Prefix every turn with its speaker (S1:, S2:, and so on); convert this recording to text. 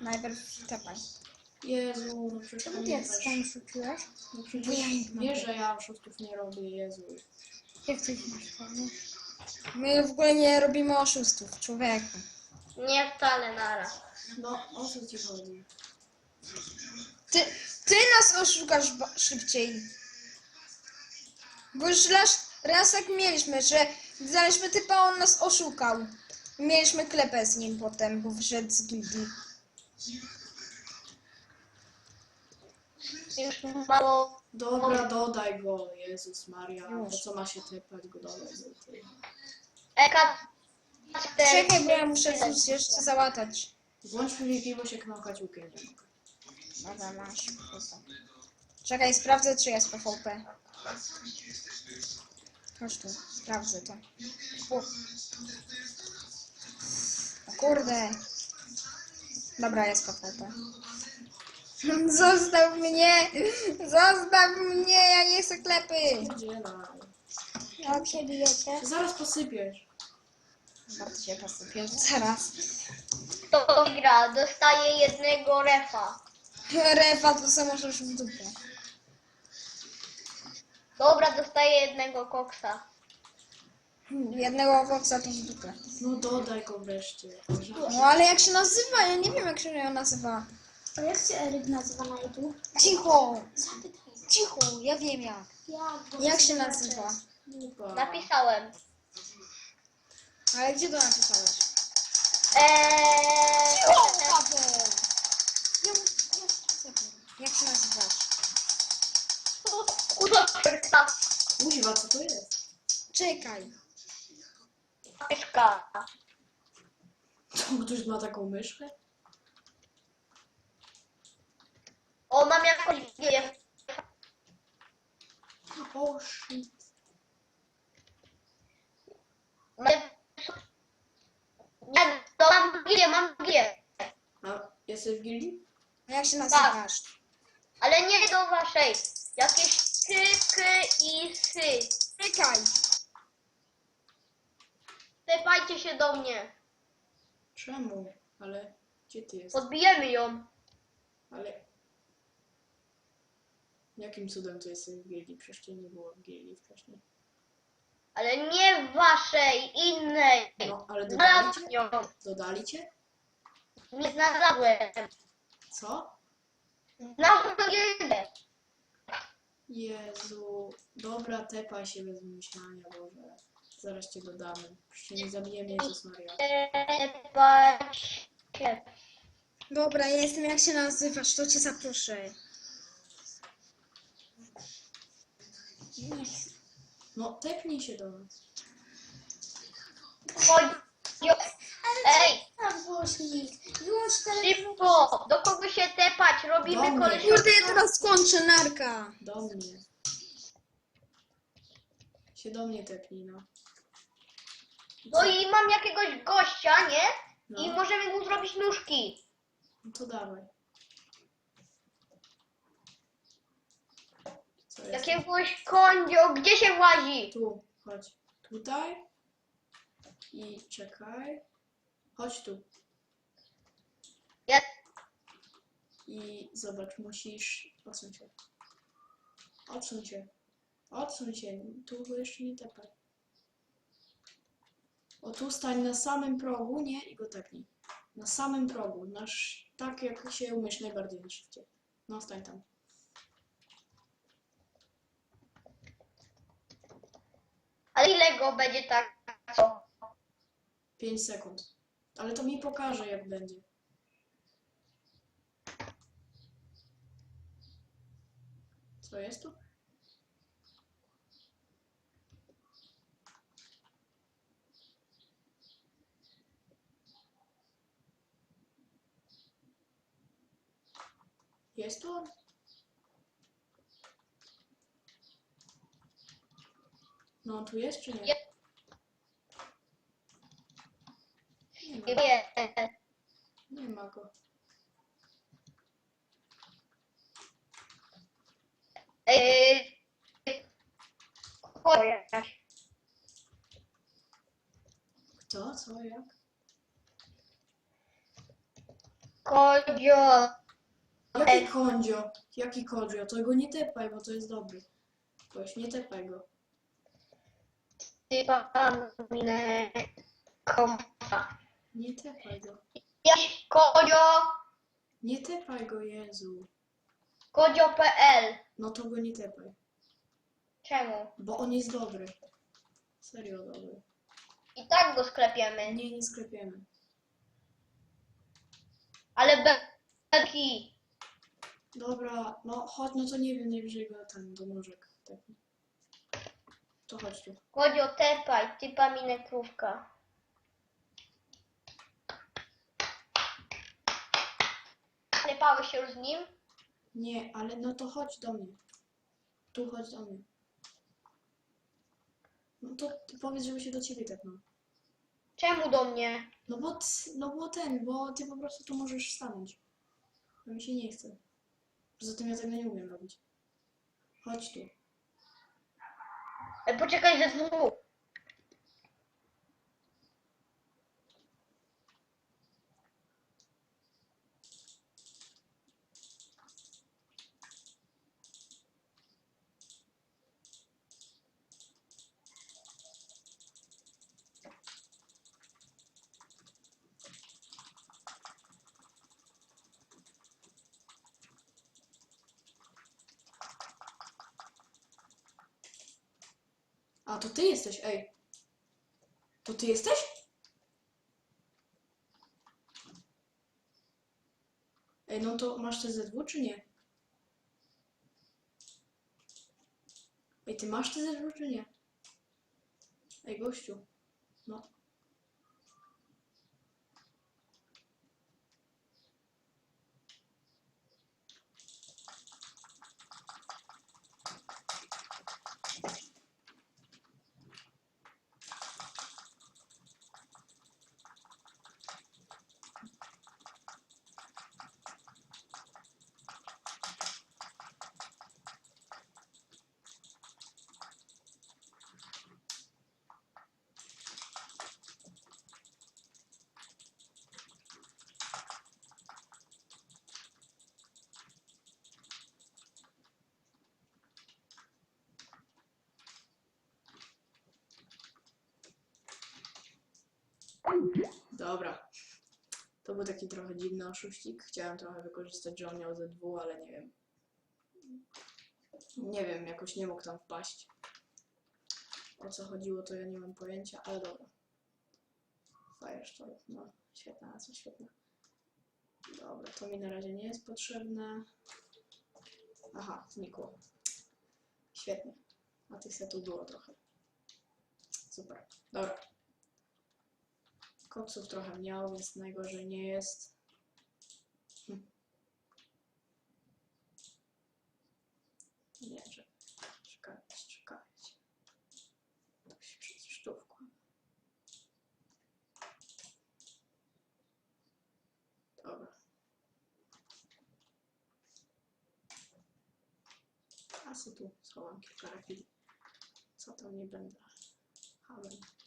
S1: Najpierw tepaj.
S2: Jezu, no przecież
S1: Czemu ty
S2: nie
S1: jak tam rzuciłeś?
S2: No
S1: Bo ja
S2: przecież
S1: nie mam
S2: wiesz, że ja oszustów nie robię, Jezu.
S1: Jak coś masz? My w ogóle nie robimy oszustów, człowieku.
S3: Nie wcale naraz.
S2: No, o co ci chodzi?
S1: Ty, ty nas oszukasz ba- szybciej. Bo już raz, raz tak mieliśmy, że znaleźliśmy typa, on nas oszukał. Mieliśmy klepę z nim potem, bo wszedł z gildii.
S3: Już mało.
S2: Dobra, dodaj go, Jezus Maria. Po co ma się tepać go ty.
S3: Eka.
S1: Czekaj, bo ja muszę coś jeszcze załatać.
S2: Włącz PvP, bo się knokać łukiem nie mogę.
S1: Dobra, masz. Czekaj, sprawdzę, czy jest PvP. Chodź tu, sprawdzę to. O kurde. Dobra, jest PvP. Zostaw mnie! Zostaw mnie, ja nie chcę klepy! Jak się bijecie?
S2: Zaraz posypiesz.
S1: Bardzo się posypię, zaraz.
S3: Kto gra, dostaje jednego refa.
S1: Refa, to samo możesz w dupę.
S3: Dobra, dostaje jednego koksa.
S1: Jednego owocza to w dupę.
S2: No dodaj go wreszcie.
S1: No ale jak się nazywa? Ja nie wiem jak się ją nazywa.
S4: A jak się Eryk nazywa na YouTube?
S1: Cicho!
S4: Zapytaj.
S1: Cicho, ja wiem jak.
S4: Jak?
S1: Jak się nazywa?
S2: Dupa.
S3: Napisałem.
S1: Ale gdzie to napisałeś?
S3: Eee...
S1: Cicho, Paweł! Ja, ja zapomnę. Jak się nazywasz?
S3: Kurwa,
S2: Kuźwa, co to jest?
S1: Czekaj.
S3: Myszka.
S2: To ktoś ma taką myszkę?
S3: O, mam jakąś gierę.
S2: O shit.
S3: Nie, to mam gierę, mam gierę.
S2: A jesteś w gildii?
S1: A jak się nazywasz?
S3: Ale nie do waszej. Jakieś ky, ky i sy.
S1: Czekaj.
S3: Tepajcie się do mnie.
S2: Czemu? Ale gdzie ty jesteś?
S3: Podbijemy ją.
S2: Ale... Jakim cudem tu jesteś w gildii? Przecież cię nie było w gildii wcześniej.
S3: Ale nie w waszej, innej.
S2: No, ale dodali cię?
S3: Ją.
S2: Dodali cię?
S3: Nie znalazłem.
S2: Co?
S3: Znalazłem gierę.
S2: Jezu. Dobra, tepaj się bez myślenia, Boże. Zaraz cię dodamy. Przecież nie zabijemy Jezus Maria.
S1: Dobra, ja jestem jak się nazywasz, to cię zaproszę.
S2: No, tepnij się do nas.
S3: Ej,
S4: Tak, głośnik. Wyłącz telefon.
S3: szybko. Do kogo się tepać?
S2: Do
S3: Robimy
S2: mnie.
S1: Kurde, ja teraz kończę, narka.
S2: Do mnie. Się do mnie tepnij, no.
S3: No i mam jakiegoś gościa, nie? I
S2: No,
S3: możemy mu zrobić nóżki.
S2: no to dawaj. Co jest?
S3: Jakiegoś kondzio. Gdzie się włazi?
S2: Tu, chodź. Tutaj. I czekaj. Chodź tu.
S3: Ja...
S2: I zobacz, musisz... Odsuń się. Odsuń się. Odsuń się. Tu jeszcze nie tepaj. O, tu stań na samym progu, nie? I go tepnij. Na samym progu. Nasz, tak jak się umiesz najbardziej na szybcie. No, stań tam.
S3: Ale ile go będzie tak? Co?
S2: 5 sekund. Ale to mi pokaże, jak będzie. Co jest tu? Jest tu on? No, tu jest czy nie? Nie ma.
S3: Nie.
S2: Ma go. Kto? Co? Jak?
S3: Kodzio.
S2: Jaki
S3: Ej.
S2: kondzio? Jaki kondzio? To go nie tepaj, bo to jest dobry. Weź, nie tepaj go.
S3: Ty paminę kompa.
S2: Nie tepaj go.
S3: Jaś kodzio.
S2: Nie tepaj go, Jezu.
S3: Kodzio.pl.
S2: No to go nie tepaj.
S3: Czemu?
S2: Bo on jest dobry. Serio dobry.
S3: I tak go sklepiemy.
S2: Nie, nie sklepiemy.
S3: Ale belki.
S2: Dobra, no chodź, no to nie wiem, najwyżej go ten do nóżek. Tak. To chodź tu.
S3: Kodzio tepaj. Ty paminę krówka. Klepałeś się już z nim?
S2: Nie, ale no to chodź do mnie. Tu chodź do mnie. No to ty powiedz, żeby się do ciebie tepnął.
S3: Czemu do mnie?
S2: No bo, t- no bo ten, bo ty po prostu tu możesz stanąć. A mi się nie chce. Poza tym ja tego nie umiem robić. Chodź tu.
S3: Ej, poczekaj ze dwóch.
S2: A to ty jesteś, ej. To ty jesteś? Ej, no to masz TZW czy nie? Ej, ty masz TZW czy nie? Ej, gościu. No. Dobra. To był taki trochę dziwny oszuścik. Chciałem trochę wykorzystać, że on miał ZW, ale nie wiem. Nie wiem, jakoś nie mógł tam wpaść. O co chodziło, to ja nie mam pojęcia, ale dobra. Firestore, no świetna nazwa, świetna. Dobra, to mi na razie nie jest potrzebne. Aha, znikło. Świetnie. A tych setów było trochę. Super. Dobra. Koksów trochę miał, więc najgorzej nie jest. Hm. Nie, że... Czekajcie, czekajcie. To się przecież tu wkłada. Dobra. A co tu schowam kilka refili. Co tam nie będę. Haben.